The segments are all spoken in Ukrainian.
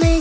Me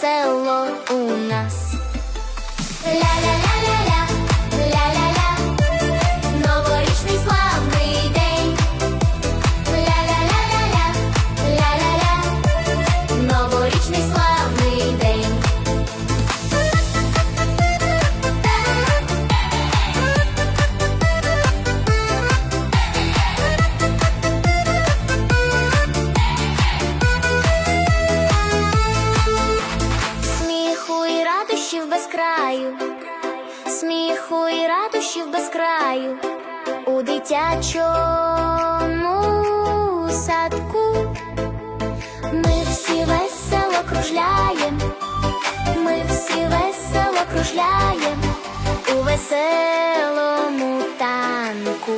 solo unas. La, la. радощів без краю, сміху і радощів без краю у дитячому садку, ми всі весело кружляєм, ми всі весело кружляєм у веселому танку.